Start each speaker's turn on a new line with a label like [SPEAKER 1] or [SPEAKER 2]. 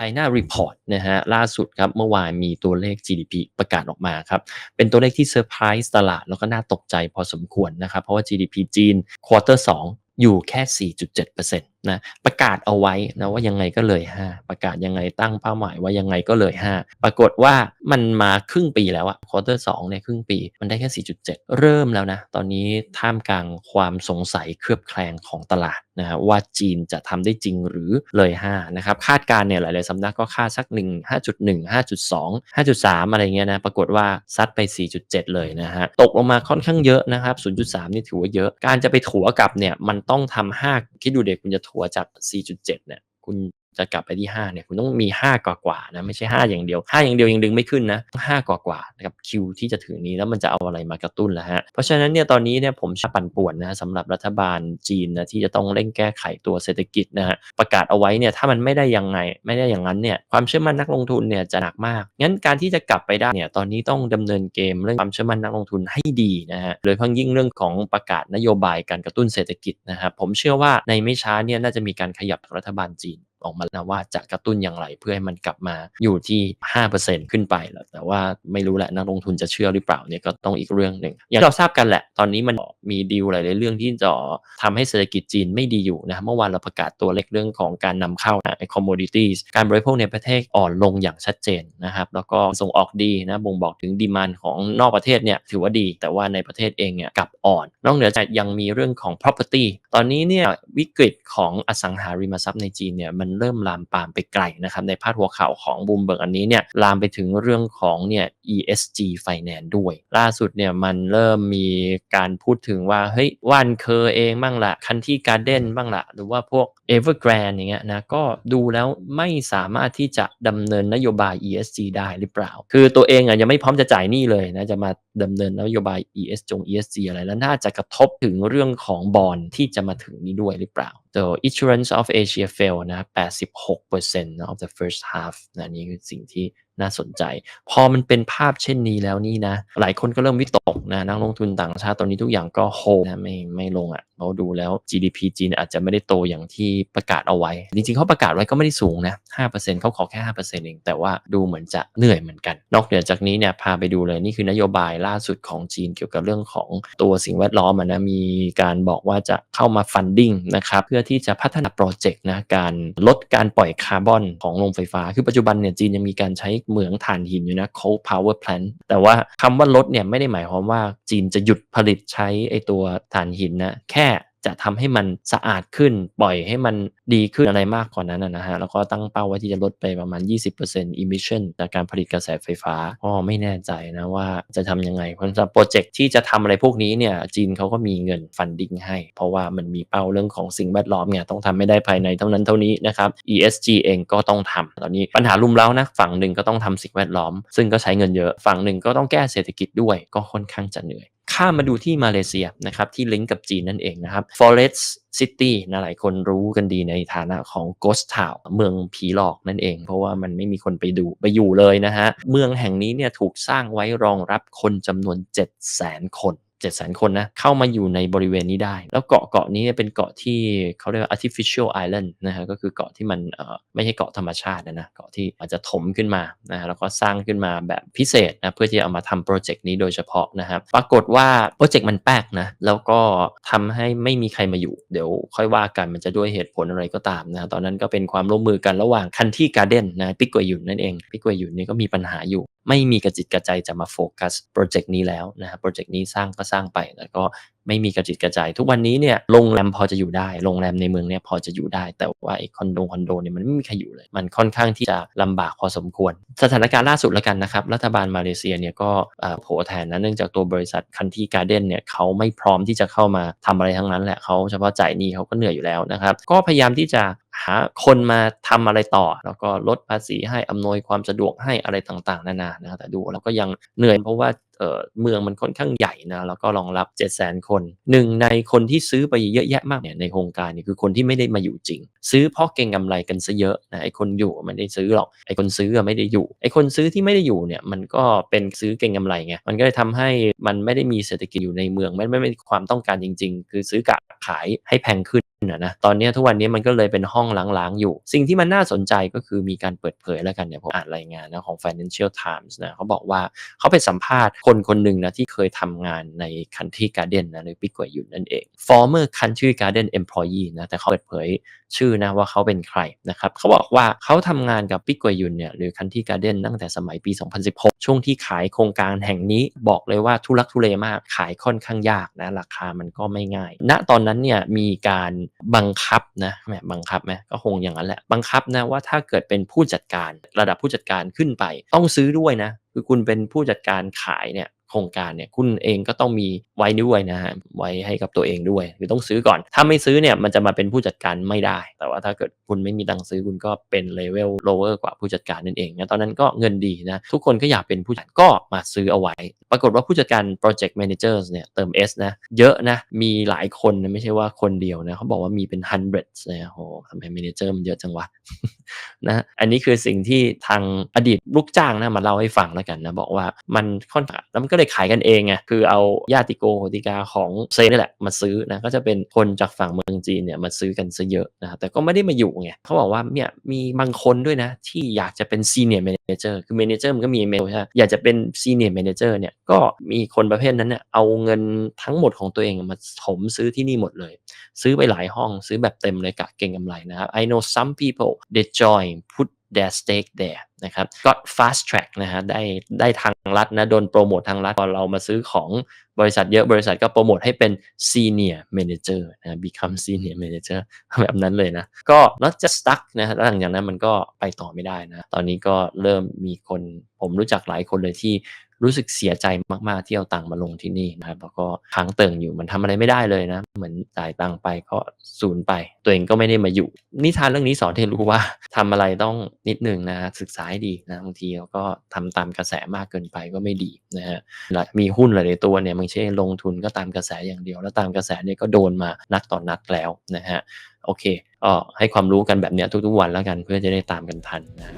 [SPEAKER 1] China Report นะฮะล่าสุดครับเมื่อวานมีตัวเลข GDP ประกาศออกมาครับ เป็นตัวเลขที่เซอร์ไพรส์ตลาดแล้วก็น่าตกใจพอสมควรนะครับ เพราะว่า GDP จีนควอเตอร์2อยู่แค่ 4.7%นะประกาศเอาไว้นะว่ายังไงก็เลย 5 ประกาศยังไงตั้งเป้าหมายว่ายังไงก็เลย 5 ปรากฏว่ามันมาครึ่งปีแล้วอะควอเตอร์สองเนี่ยครึ่งปีมันได้แค่ 4.7 เริ่มแล้วนะ ตอนนี้ท่ามกลางความสงสัยเครือบแคลงของตลาดนะฮะว่าจีนจะทำได้จริงหรือเลย 5 นะครับ คาดการณ์เนี่ยหลาย ๆสำนักก็คาดสัก 1 5.1 5.2 5.3 อะไรเงี้ยนะ ปรากฏว่าซัดไป 4.7 เลยนะฮะ ตกลงมาค่อนข้างเยอะนะครับ 0.3 นี่ถือว่าเยอะ การจะไปถัวกลับเนี่ยมันต้องทำ5คิดดูเด็กคุณจะถัวจาก 4.7 เนี่ย คุณ จะกลับไปที่5เนี่ยคุณต้องมี 5 กว่ากว่านะไม่ใช่ 5 อย่างเดียว 5 อย่างเดียวยังดึงไม่ขึ้นนะ5กว่ากว่านะครับคิวที่จะถึงนี้แล้วมันจะเอาอะไรมากระตุ้นล่ะฮะเพราะฉะนั้นเนี่ยตอนนี้เนี่ยผมชปั่นป่วนนะสำหรับรัฐบาลจีนนะที่จะต้องเร่งแก้ไขตัวเศรษฐกิจนะฮะประกาศเอาไว้เนี่ยถ้ามันไม่ได้ยังไงไม่ได้อย่างนั้นเนี่ยความเชื่อมั่นนักลงทุนเนี่ยจะหนักมากงั้นการที่จะกลับไปได้เนี่ยตอนนี้ต้องดำเนินเกมเรื่องความเชื่อมั่นนักลงทุนให้ดีนะฮะโดยเฉพาะยิ่งเรื่องของประกาศนโยบายการกระตุ้นเศรษฐกิจนะครับผมเชื่อว่าในไม่ช้าเนี่ยน่าจะมีการขยับรัฐบาลจีน ออกมาแล้วว่าจะกระตุ้นอย่างไร เพื่อให้มันกลับมาอยู่ที่ 5%ขึ้นไปแล้วแต่ว่าไม่รู้แหละนักลงทุนจะเชื่อหรือเปล่าเนี่ยก็ต้องอีกเรื่องหนึ่งอย่างเราทราบกันแหละ ตอนนี้มันมีดีลหลายๆเรื่องที่จะทำให้เศรษฐกิจจีนไม่ดีอยู่นะเมื่อวานเราประกาศตัวเลขเรื่องของการนำเข้าไอคอมมูดิตี้การบริโภคในประเทศอ่อนลงอย่างชัดเจนนะครับแล้วก็ส่งออกดีนะบ่งบอกถึงดีมานของนอกประเทศเนี่ยถือว่าดี แต่ว่าในประเทศเองเนี่ยกลับอ่อน นอกเหนือจากยังมีเรื่องของ property ตอนนี้เนี่ยวิกฤตของอสังหาริมทรัพย์ในจีนเนี่ยมันเริ่มลามปามไปไกลนะครับในพาดหัวข่าวของบูมเบิร์กอันนี้เนี่ยลามไปถึงเรื่องของเนี่ย ESG Finance ด้วย ล่าสุดเนี่ยมันเริ่มมีการพูดถึงว่าเฮ้ยว่านเคอเองบ้างละคันที่การเด้นบ้างละหรือว่าพวก Evergrande อย่างเงี้ยนะก็ดูแล้วไม่สามารถที่จะดำเนินนโยบาย ESG ได้หรือเปล่า คือตัวเองอะยังไม่พร้อมจะจ่ายหนี้เลยนะจะมาดำเนินนโยบาย ES จง ESG อะไรแล้วน่าจะกระทบถึงเรื่องของบอลที่จะมาถึงนี้ด้วยหรือเปล่า The Insurance of Asia fell นะ 86% of the first half นะนี่คือสิ่งที่ น่าสนใจ พอมันเป็นภาพเช่นนี้แล้วนี่นะ หลายคนก็เริ่มวิตกนะนักลงทุนต่างชาติตอนนี้ทุกอย่างก็โฮนะไม่ไม่ลงอะ่ะเราดูแล้ว GDP จีนอาจจะไม่ได้โตอย่างที่ประกาศเอาไว้ จริงๆเขาประกาศไว้ก็ไม่ได้สูงนะ5%เขาขอแค่ 5%เอง แต่ว่าดูเหมือนจะเหนื่อยเหมือนกัน นอกเหนือจากนี้เนี่ยพาไปดูเลยนี่คือนโยบายล่าสุดของจีนเกี่ยวกับเรื่องของตัวสิ่งแวดล้อมนะมีการบอกว่าจะเข้ามาฟันดิ้งนะครับเพื่อที่จะพัฒนาโปรเจกต์นะการลดการปล่อยคาร์บอนของโรงไฟฟ้า คือปัจจุบันเนี่ยจีนยังมีการใช้เหมืองถ่านหินอยู่นะ coal power plant แต่ว่าคำว่าลดเนี่ยไม่ได้หมายความว่าจีนจะหยุดผลิตใช้ไอตัวถ่านหินนะ แค่ จะทำให้มันสะอาดขึ้น ปล่อยให้มันดีขึ้นอะไรมากกว่านั้นนะฮะ แล้วก็ตั้งเป้าไว้ที่จะลดไปประมาณ 20% emission จากการผลิตกระแสไฟฟ้า ก็ไม่แน่ใจนะว่าจะทำยังไง เพราะสำหรับโปรเจกต์ที่จะทำอะไรพวกนี้เนี่ย จีนเขาก็มีเงินฟันดิ้งให้ เพราะว่ามันมีเป้าเรื่องของสิ่งแวดล้อมเนี่ยต้องทำไม่ได้ภายในเท่านั้นเท่านี้นะครับ ESG เองก็ต้องทำตอนนี้ปัญหารุมเร้านะ ฝั่งหนึ่งก็ต้องทำสิ่งแวดล้อม ซึ่งก็ใช้เงินเยอะ ฝั่งหนึ่งก็ต้องแก้เศรษฐกิจด้วย ก็ค่อนข้างจะเหนื่อย ข้ามมาดูที่มาเลเซียนะครับที่ลิงก์กับจีนนั่นเองนะครับ Forest City นะหลายคนรู้กันดีในฐานะของ Ghost Town เมืองผีหลอกนั่นเอง เพราะว่ามันไม่มีคนไปดูไปอยู่เลยนะฮะ เมืองแห่งนี้เนี่ยถูกสร้างไว้รองรับคนจำนวน 7 0 0 0 0 0 คน 7 0 0 0 0 คนนะเข้ามาอยู่ในบริเวณนี้ได้ แล้วเกาะเกาะนี้เป็นเกาะที่เขาเรียกว่า artificial island นะฮะก็คือเกาะที่มันไม่ใช่เกาะธรรมชาตินะนะเกาะที่อาจจะถมขึ้นมานะฮะแล้วก็สร้างขึ้นมาแบบพิเศษนะเพื่อที่จะเอามาทำโปรเจกต์นี้โดยเฉพาะนะครับปรากฏว่าโปรเจกต์มันแป๊กนะแล้วก็ทำให้ไม่มีใครมาอยู่ เดี๋ยวค่อยว่ากันมันจะด้วยเหตุผลอะไรก็ตามนะตอนนั้นก็เป็นความร่วมมือกันระหว่างคันที่การ์เด้นนะปิกวยยุนนั่นเองปิกวยยุนนี่ก็มีปัญหาอยู่ไม่มีกระจิตกระใจจะมาโฟกัสโปรเจกต์นี้แล้วนะครับโปรเจกต์นี้สร้างก็สร้างไปแล้วก็ไม่มีกระจิตกระใจทุกวันนี้เนี่ยโรงแรมพอจะอยู่ได้โรงแรมในเมืองเนี่ยพอจะอยู่ได้ แต่ว่าไอ้คอนโดคอนโดเนี่ยมันไม่มีใครอยู่เลย มันค่อนข้างที่จะลำบากพอสมควร สถานการณ์ล่าสุดแล้วกันนะครับ รัฐบาลมาเลเซียเนี่ยก็โผแทนนะเนื่องจากตัวบริษัทคันที่การ์เด้นเนี่ยเขาไม่พร้อมที่จะเข้ามาทำอะไรทั้งนั้นแหละเขาเฉพาะจ่ายหนี้เขาก็เหนื่อยอยู่แล้วนะครับ ก็พยายามที่จะ หาคนมาทำอะไรต่อ แล้วก็ลดภาษีให้อำนวยความสะดวกให้อะไรต่างๆ นานานะแต่ดูแล้วก็ยังเหนื่อยเพราะว่า เมืองมันค่อนข้างใหญ่นะแล้วก็รองรับ700,000 คน หนึ่งในคนที่ซื้อไปเยอะแยะมากเนี่ยในโครงการนี่คือคนที่ไม่ได้มาอยู่จริง ซื้อเพราะเก็งกำไรกันซะเยอะนะไอ้คนอยู่ไม่ได้ซื้อหรอกไอ้คนซื้อไม่ได้อยู่ไอ้คนซื้อที่ไม่ได้อยู่เนี่ยมันก็เป็นซื้อเก็งกำไรไงมันก็เลยทำให้มันไม่ได้มีเศรษฐกิจอยู่ในเมืองไม่ไม่ไม่มีความต้องการจริง ๆ คือซื้อกะขายให้แพงขึ้นนะนะตอนนี้ทุกวันนี้มันก็เลยเป็นห้องล้างๆอยู่ สิ่งที่มันน่าสนใจก็คือมีการเปิดเผยแล้วกันเนี่ยผมอ่านรายงานนะของ Financial Times นะเขาบอกว่าเขาไปสัมภาษณ์คนคนหนึ่งนะที่เคยทำงานใน Country Garden นะในปิกวยยุนนั่นเอง former Country Garden employee นะแต่เขาเปิดเผย ชื่อนะว่าเขาเป็นใครนะครับเขาบอกว่าเขาทำงานกับปิกวยยุนเนี่ยหรือ Country Garden ตั้งแต่สมัยปี 2016 ช่วงที่ขายโครงการแห่งนี้บอกเลยว่าทุลักทุเลมากขายค่อนข้างยากนะราคามันก็ไม่ง่าย ณตอนนั้นเนี่ยมีการบังคับนะแหมบังคับไหมก็คงอย่างนั้นแหละบังคับนะว่าถ้าเกิดเป็นผู้จัดการระดับผู้จัดการขึ้นไป ต้องซื้อด้วยนะคือคุณเป็นผู้จัดการขายเนี่ย โครงการเนี่ยคุณเองก็ต้องมีไว้ด้วยนะฮะไว้ให้กับตัวเองด้วยคือต้องซื้อก่อน ถ้าไม่ซื้อเนี่ยมันจะมาเป็นผู้จัดการไม่ได้ แต่ว่าถ้าเกิดคุณไม่มีตังค์ซื้อคุณก็เป็นเลเวล lower กว่าผู้จัดการนั่นเองนะตอนนั้นก็เงินดีนะทุกคนก็อยากเป็นผู้จัดก็มาซื้อเอาไว้ ปรากฏว่าผู้จัดการ project managers เนี่ยเติม S นะเยอะนะมีหลายคนนะไม่ใช่ว่าคนเดียวนะเขาบอกว่ามีเป็น hundreds นะโหทำไม manager มันเยอะจังวะนะอันนี้คือสิ่งที่ทางอดีตลูกจ้างนะมาเล่าให้ฟังแล้วกันนะบอกว่ามันค่อนข้างแล้วมันก็เลยขายกันเองไงคือเอาญาติโกโหติกาของเซนี่แหละมาซื้อนะก็จะเป็นคนจากฝั่งเมืองจีนเนี่ยมาซื้อกันซะเยอะนะแต่ก็ไม่ได้มาอยู่ไงเขาบอกว่าเนี่ยมีบางคนด้วยนะที่อยากจะเป็นซีเนียร์ a ม a เจอร์คือ m ม n a เจอร์มันก็มีเมลใช่ไหมอยากจะเป็นซีเนียร์ a ม a เจอร์เนี่ยก็มีคนประเภทนั้นเนี่ยเอาเงินทั้งหมดของตัวเองมาถมซื้อที่นี่หมดเลย ซื้อไปหลายห้องซื้อแบบเต็มเลยกะเก่งกำไรนะครับ I know some people they join put their stake there นะครับก็ fast track นะฮะได้ได้ทางรัฐนะโดนโปรโมททางรัฐพอเรามาซื้อของบริษัทเยอะบริษัทก็โปรโมทให้เป็น senior manager นะ become senior manager แบบนั้นเลยนะ ก็ not just stuck นะฮะแล้วหลังจากนั้นมันก็ไปต่อไม่ได้นะ ตอนนี้ก็เริ่มมีคนผมรู้จักหลายคนเลยที่ รู้สึกเสียใจมากๆที่เอาตังค์มาลงที่นี่นะครับแล้วก็ค้างเติ่งอยู่มันทำอะไรไม่ได้เลยนะ เหมือนจ่ายตังค์ไปก็ศูนย์ไป ตัวเองก็ไม่ได้มาอยู่ นิทานเรื่องนี้สอนให้รู้ว่าทำอะไรต้องนิดหนึ่งนะศึกษาให้ดีนะบางทีเราก็ทำตามกระแสมากเกินไปก็ไม่ดีนะฮะมีหุ้นหลายตัวเนี่ยบางเช่ลงทุนก็ตามกระแสอย่างเดียว แล้วตามกระแสเนี่ยก็โดนมานัดต่อนนัดแล้วนะฮะโอเคก็ให้ความรู้กันแบบเนี้ยทุกๆวันแล้วกันเพื่อจะได้ตามกันทันนะ